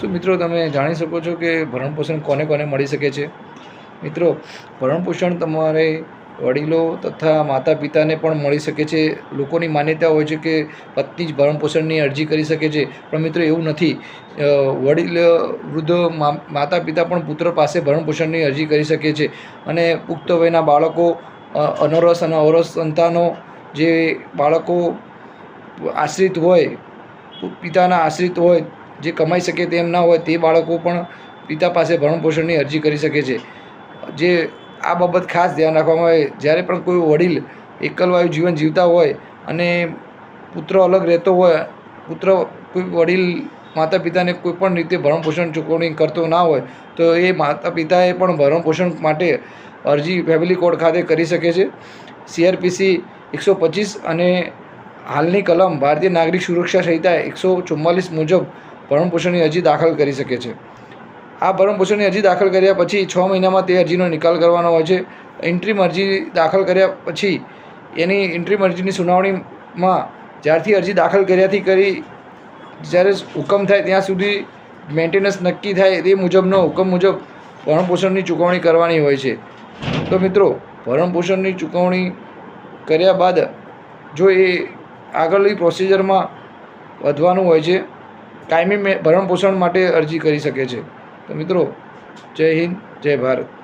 શું મિત્રો તમે જાણી શકો છો કે ભરણપોષણ કોને કોને મળી શકે છે? મિત્રો ભરણપોષણ તમારે વડીલો તથા માતા પિતાને પણ મળી શકે છે. લોકોની માન્યતા હોય છે કે પત્ની જ ભરણપોષણની અરજી કરી શકે છે. પણ મિત્રો એવું નથી. વડીલ વૃદ્ધ માતા પિતા પણ પુત્ર પાસે ભરણપોષણની અરજી કરી શકે છે. અને પુખ્ત વયના બાળકો અનોરસ અને અવરસ સંતાનો જે બાળકો આશ્રિત હોય પિતાના આશ્રિત હોય જે કમાઈ શકે તેમ ના હોય તે બાળકો પણ પિતા પાસે ભરણપોષણની અરજી કરી શકે છે. જે આ બાબત ખાસ ધ્યાન રાખવામાં આવે, જ્યારે પણ કોઈ વડીલ એકલવાયુ જીવન જીવતા હોય અને પુત્ર અલગ રહેતો હોય, પુત્ર કોઈ વડીલ માતા પિતાને કોઈ પણ રીતે ભરણપોષણ ચૂકવણી કરતો ના હોય, તો એ માતા પિતાએ પણ ભરણપોષણ માટે અરજી ફેમિલી કોર્ટ ખાતે કરી શકે છે. સીઆરપીસી એકસો પચીસ અને હાલની કલમ, ભારતીય નાગરિક સુરક્ષા સંહિતા એકસો ચુમ્માલીસ મુજબ ભરણપોષણની અરજી દાખલ કરી શકે છે. આ ભરણપોષણની અરજી દાખલ કર્યા પછી છ મહિનામાં તે અરજીનો નિકાલ કરવાનો હોય છે. ઇન્ટ્રીમ અરજી દાખલ કર્યા પછી એની ઇન્ટ્રીમ અરજીની સુનાવણીમાં જ્યારથી અરજી દાખલ કર્યાથી કરી જ્યારે હુકમ થાય ત્યાં સુધી મેન્ટેનન્સ નક્કી થાય તે મુજબનો હુકમ મુજબ ભરણપોષણની ચૂકવણી કરવાની હોય છે. તો મિત્રો ભરણપોષણની ચૂકવણી કર્યા બાદ જો એ આગળની પ્રોસિજરમાં વધવાનું હોય છે કાયમી ભરણ ભરણપોષણ માટે અરજી કરી શકે છે. તો મિત્રો જય હિન્દ જય ભારત.